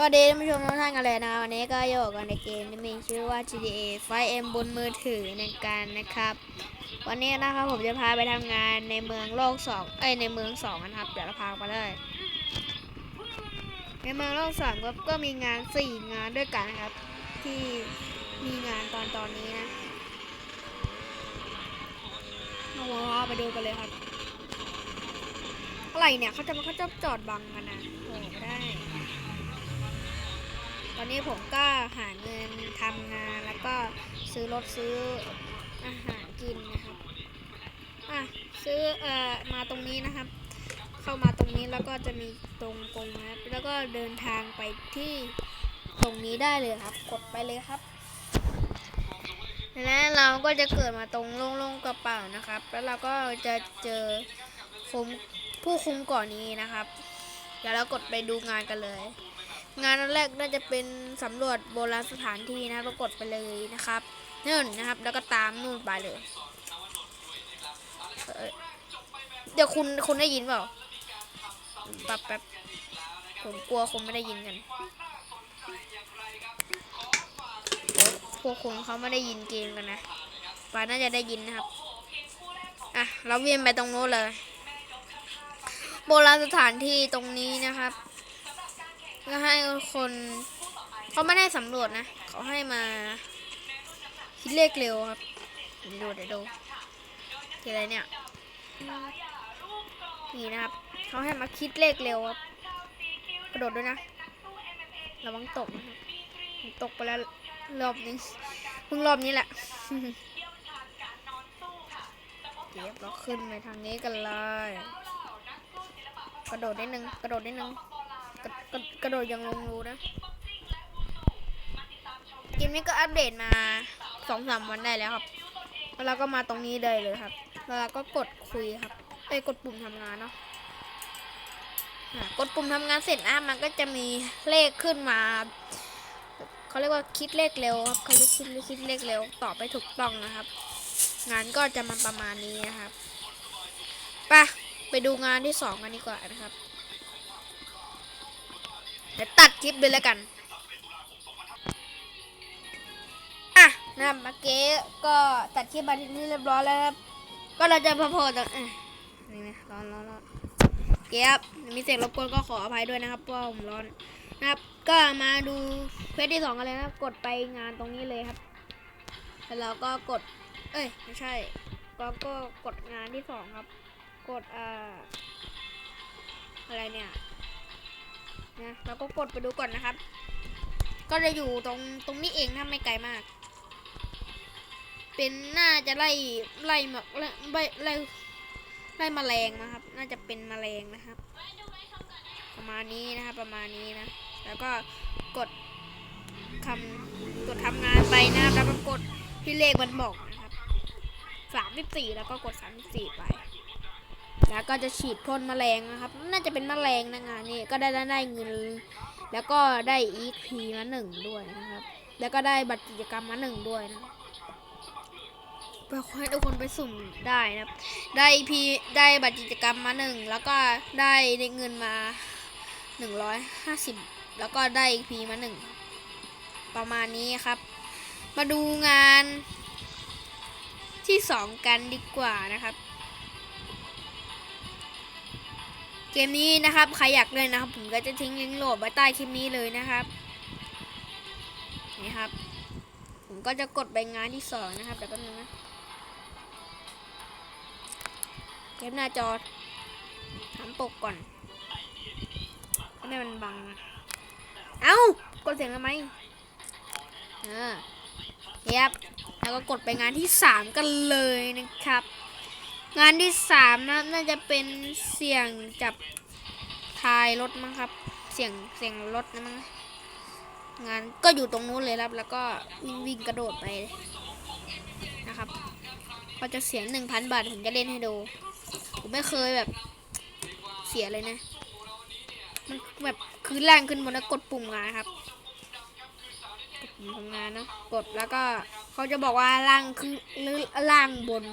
สวัสดีท่านผู้ชมทุกท่านกันเลยนะวันนี้ก็อยู่กันในเกมที่มีชื่อว่า GTA 5M บนมือถือในการนะครับ วันนี้นะครับผมจะพาไปทำงานในเมืองโลกสองเอ้ยในเมืองสองนะครับเดี๋ยวเราพาไปเลยในเมืองโลกสองก็ก็มีงานสี่งานด้วยกันนะครับ ที่มีงานตอนตอนนี้นะเราว่าไปดูกันเลยครับอะไรเนี่ยเขาจะมาเขาจะจอดบังกันนะโอ้ไม่ได้ ตอนนี้ผมก็หาเงินทำงานแล้วก็ซื้อรถซื้ออาหารกินนะครับอะซื้อเอ่อมาตรงนี้นะครับ เข้ามาตรงนี้แล้วก็จะมีตรงกรงนะครับแล้วก็เดินทางไปที่ตรงนี้ได้เลยครับ กดไปเลยครับแล้วเราก็จะเกิดมาตรงโล่งๆกระเป๋านะครับ แล้วเราก็จะเจอคุมผู้คุมก่อนนี้นะครับ เดี๋ยวเรากดไปดูงานกันเลย งานแรกน่าจะเป็นสำรวจโบราณสถานที่นะครับเรากดไปเลยนะครับนู่นนะครับ แล้วก็ตามนู่นไปเลย เดี๋ยวคุณคุณได้ยินเปล่าแป๊บแป๊บผมกลัวคุณไม่ได้ยินกันพวกคุณเขาไม่ได้ยินเกมกันนะปาน่าจะได้ยินนะครับ อะ เราเวียนไปตรงโน้นเลย โบราณสถานที่ตรงนี้นะครับ ก็ให้คนเขาไม่ได้สำรวจนะ เขาให้มาคิดเลขเร็วครับเดี๋ยวดูเดี๋ยวดูทีอะไรเนี่ยนี่นะครับเขาให้มาคิดเลขเร็วครับกระโดดด้วยนะระวังตกนะครับตกไปแล้วรอบนี้เพิ่งรอบนี้แหละเดี๋ยวเราขึ้นไปทางนี้กันเลยกระโดดนิดนึงกระโดดนิดนึง กระกระโดดยังลงรูนะเกมนี้ก็อัปเดตมาสองสามวันได้แล้วครับ แล้วเราก็มาตรงนี้เลยเลยครับ แล้วเราก็กดคุยครับเอ้ยกดปุ่มทำงานเนาะอะกดปุ่มทำงานเสร็จนะมันก็จะมีเลขขึ้นมาเขาเรียกว่าคิดเลขเร็วครับเขาเรียกคิดคิดเลขเร็วตอบไปถูกต้องนะครับ งานก็จะมาประมาณนี้นะครับไปไปดูงานที่สองกันดีกว่านะครับ ดี๋ยวตัดคลิปเลยแล้วกัน อะนะครับเมื่อกี้ก็ตัดคลิปมาที่เรียบร้อยแล้วครับ ก็เราจะพอพอๆตอนนี่นะร้อนร้อนร้อนเกียบมีเสียงรบกวนก็ขออภัยด้วยนะครับเพราะว่าผมร้อนนะครับ ก็มาดูเควสที่สองกันเลยนะครับ กดไปงานตรงนี้เลยครับ แล้วเราก็กด เอ้ยไม่ใช่ก็ก็กดงานที่สองครับ กดอ่าอะไรเนี่ย นะเราก็กดไปดูก่อนนะครับ ก็จะอยู่ตรงตรงนี้เองนะไม่ไกลมาก เป็นน่าจะไล่ไล่มอกไล่ไล่ไล่ไล่แมลงนะครับ น่าจะเป็นแมลงนะครับ ประมาณนี้นะครับประมาณนี้นะ แล้วก็กดคำกดทำงานไปนะครับแล้วก็กดที่เลขมันบอกนะครับสามสิบสี่แล้วก็กดสามสิบสี่ไป แล้วก็จะฉีดพ่นแมลงนะครับ น่าจะเป็นแมลงนะงานนี้ก็ได้ได้ไดเงิน แล้วก็ได้ EP มาหนึ่งด้วยนะครับ แล้วก็ได้บัตรกิจกรรมมาหนึ่งด้วยนะเพื่อให้ทุกคนไปสุ่มได้นะครับ ได้ EP ได้บัตรกิจกรรมมาหนึ่งแล้วก็ได้ได้เงินมาหนึ่งร้อยห้าสิบแล้วก็ได้ EP มาหนึ่งประมาณนี้ครับ มาดูงานที่สองกันดีกว่านะครับ เกมนี้นะครับใครอยากเล่นนะครับ ผมก็จะทิ้งลิงก์โหลดไว้ใต้คลิปนี้เลยนะครับนี่ครับ ผมก็จะกดไปงานที่สองนะครับเดี๋ยวแป๊บนึงนะเกมหน้าจอทำปกก่อนทำไมมันบังอะเอ้ากดเสียงทำไมเออเยียบแล้วก็กดไปงานที่สามกันเลยนะครับ งานที่สามนะน่าจะเป็นเสียงจับทายรถมั้งครับ เสียงเสียงรถนะมั้งงานก็อยู่ตรงนู้นเลยครับ แล้วก็วิ่งวิ่งกระโดดไปนะครับก็จะเสียงหนึ่งพันบาทผมจะเล่นให้ดู ผมไม่เคยแบบเสียเลยนะ มันแบบคือแรงขึ้นบนแล้วกดปุ่มงานครับกดปุ่มทำงานนะ กดแล้วก็เขาจะบอกว่าล่างคือหรือล่างบน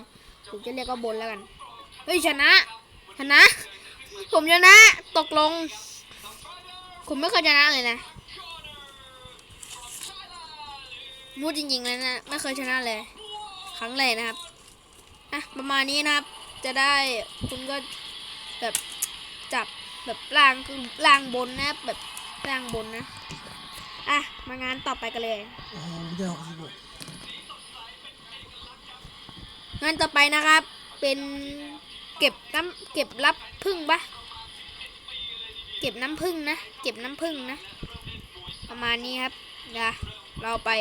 ผมจะเรียกว่าบนแล้วกัน เฮ้ยชนะ ชนะ ผมชนะ ตกลง ผมไม่เคยชนะเลยนะมูดจริงๆเลยนะ ไม่เคยชนะเลย ครั้งแรกนะครับอะประมาณนี้นะครับ จะได้คุณก็แบบจับแบบล่างคือล่างบนนะแบบล่างบนนะ อะ มางานต่อไปกันเลย งานต่อไปนะครับ เป็นเก็บน้ำเก็บรับพึ่งปะเก็บน้ำพึ่งนะ เก็บน้ำพึ่งนะ ประมาณนี้ครับเดี๋ยวเราไป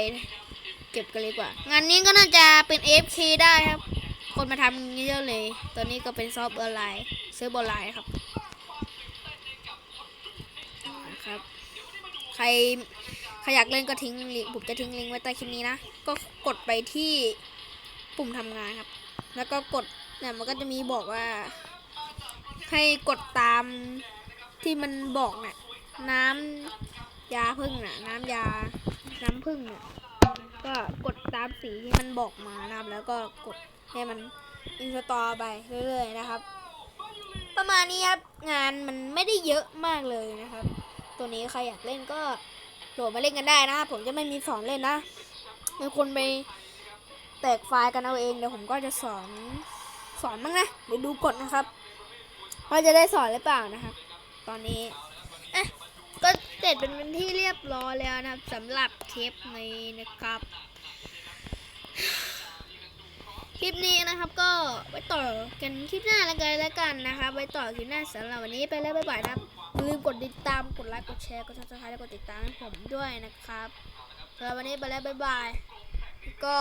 เก็บกันเลยกว่า งานนี้ก็น่าจะเป็น AFK ได้ครับ คนมาทำเยอะเลย ตอนนี้ก็เป็นซอฟต์ออนไลน์ซื้อออนไลน์ครับครับ ใครใครอยากเล่นก็ทิ้งลิงก์ผมจะทิ้งลิงก์ไว้ใต้คลิปนี้นะ ก็กดไปที่ ปุ่มทำงานครับ แล้วก็กดเนี่ยมันก็จะมีบอกว่า ให้กดตามที่มันบอกเนี่ยน้ำยาพึ่งน่ะ น้ำยา น้ำพึ่งเนี่ยก็กดตามสีที่มันบอกมานะครับ แล้วก็กดให้มันอินสตอลไปเรื่อยๆนะครับ ประมาณนี้ครับงานมันไม่ได้เยอะมากเลยนะครับ ตัวนี้ใครอยากเล่นก็โหลดมาเล่นกันได้นะครับผมจะไม่มีสอนเล่นนะเป็นคนไป แตกไฟล์กันเอาเองเดี๋ยวผมก็จะสอนสอนบ้างนะเดี๋ยวดูกฎนะครับว่าจะได้สอนหรือเปล่านะครับ ตอนนี้อะก็เสร็จเป็นที่เรียบร้อยแล้วนะครับสำหรับเทปนี้นะครับ คลิปนี้นะครับก็ไว้ต่อกันคลิปหน้าแล้วกันแล้วกันนะครับไว้ต่อคลิปหน้าสำหรับวันนี้ไปแล้วบ๊ายบายนะครับลืมกดติดตามกดไลค์กดแชร์กดซับสไครต์และกดติดตามให้ผมด้วยนะครับสำหรับวันนี้ไปแล้วบ๊ายบายก็